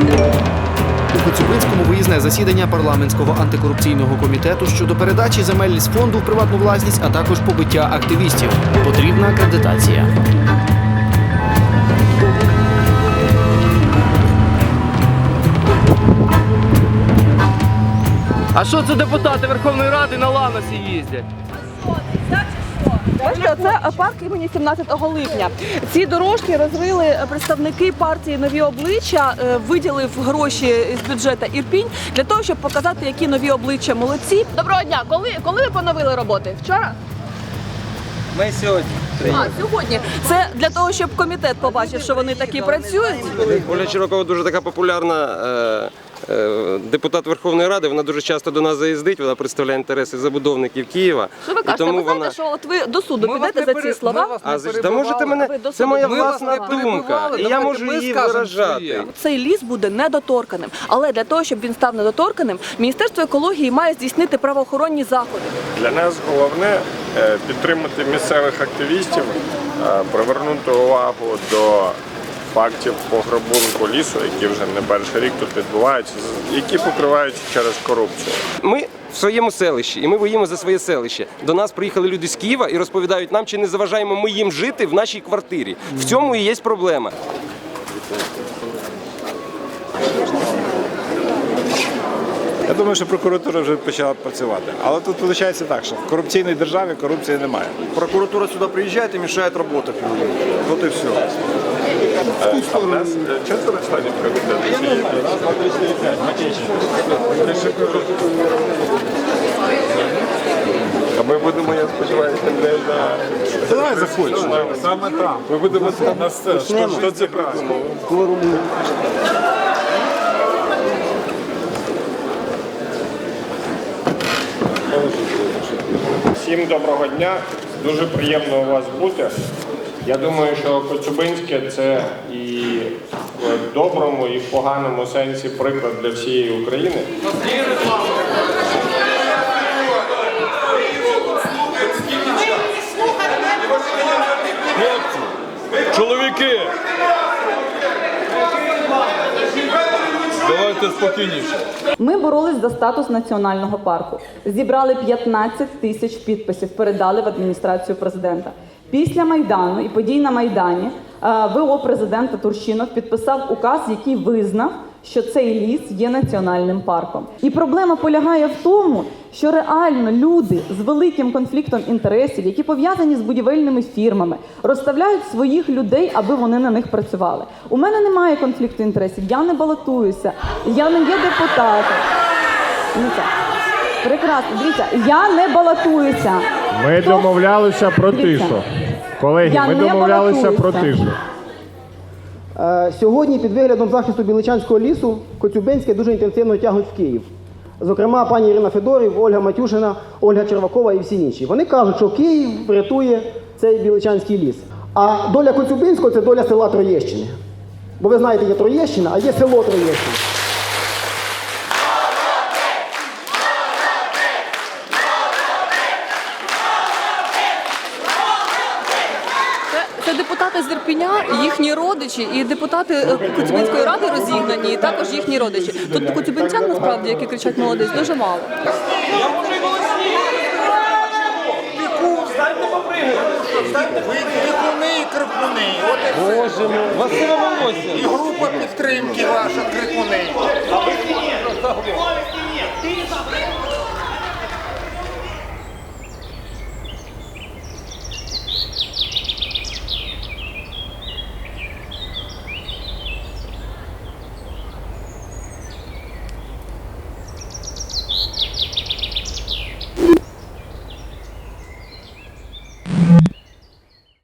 У Коцюбинському виїзне засідання парламентського антикорупційного комітету щодо передачі земель з фонду в приватну власність, а також побиття активістів. Потрібна акредитація. А що це депутати Верховної Ради на Ланосі їздять? Бачите, це парк імені 17 липня. Ці дорожки розрили представники партії Нові обличчя, е, виділив гроші з бюджету Ірпінь для того, щоб показати, які нові обличчя молодці. Доброго дня. Коли коли ви поновили роботи? Вчора? Ми сьогодні. А сьогодні. Це для того, щоб комітет побачив, що вони такі працюють. Оля Чирокова дуже така популярна е, е, депутат Верховної Ради. Вона дуже часто до нас заїздить. Вона представляє інтереси забудовників Києва. Що ви І кажете? Ви знаєте, вона що от ви до суду підете за ці слова? а та можете мене Ви до це моя Ми власна думка, і я можу її виражати. Цей ліс буде недоторканим, але для того, щоб він став недоторканим, міністерство екології має здійснити правоохоронні заходи. Для нас головне е, підтримати місцевих активістів, е, привернути увагу до фактів пограбунку лісу, які вже не перший рік тут відбуваються, які покриваються через корупцію. Ми в своєму селищі, і ми воюємо за своє селище. До нас приїхали люди з Києва і розповідають нам, чи не заважаємо ми їм жити в нашій квартирі. В цьому і є проблема. Я думаю, що прокуратура вже почала працювати. Але тут виходить так, що в корупційній державі корупції немає. Прокуратура сюда приезжает и мешает работать людям. Вот и все. А в нас четверо членів комітету. чи є? А ми будемо, я сподіваюся, не на Давай заходь. Саме там. Ми будемо на сцені. Що, що це придумало? Всім доброго дня. Дуже приємно у вас бути. Я думаю, що Коцюбинське це і в доброму, і в поганому сенсі приклад для всієї України. Чоловіки! Давайте спокійніше. Ми боролись за статус національного парку. Зібрали 15 тисяч підписів, передали в адміністрацію президента. Після майдану і подій на майдані е, ВО президента Турчинов підписав указ, який визнав, що цей ліс є національним парком. І проблема полягає в тому, що реально люди з великим конфліктом інтересів, які пов'язані з будівельними фірмами, розставляють своїх людей, аби вони на них працювали. У мене немає конфлікту інтересів, я не балотуюся, я не є депутатом. Прекрасно, дивіться, я не балотуюся. Ми домовлялися про тишу. Колеги, Я ми не домовлялися про тишу. Е, Сьогодні під виглядом захисту Біличанського лісу Коцюбинське дуже інтенсивно тягнуть в Київ. Зокрема, пані Ірина Федорів, Ольга Матюшина, Ольга Червакова і всі інші. Вони кажуть, що Київ врятує цей Біличанський ліс. А доля Коцюбинського це доля села Троєщини. Бо ви знаєте, є Троєщина, а є село Троєщина. Ірпіня, їхні родичі, і депутати е, Коцюбинської ради розігнані, і також їхні родичі. Тут коцюбинцян насправді, які кричать молодець, дуже мало. Крикуни і крикуни. От і. Боже мой, Василе волосся. І група підтримки ваша крикуни.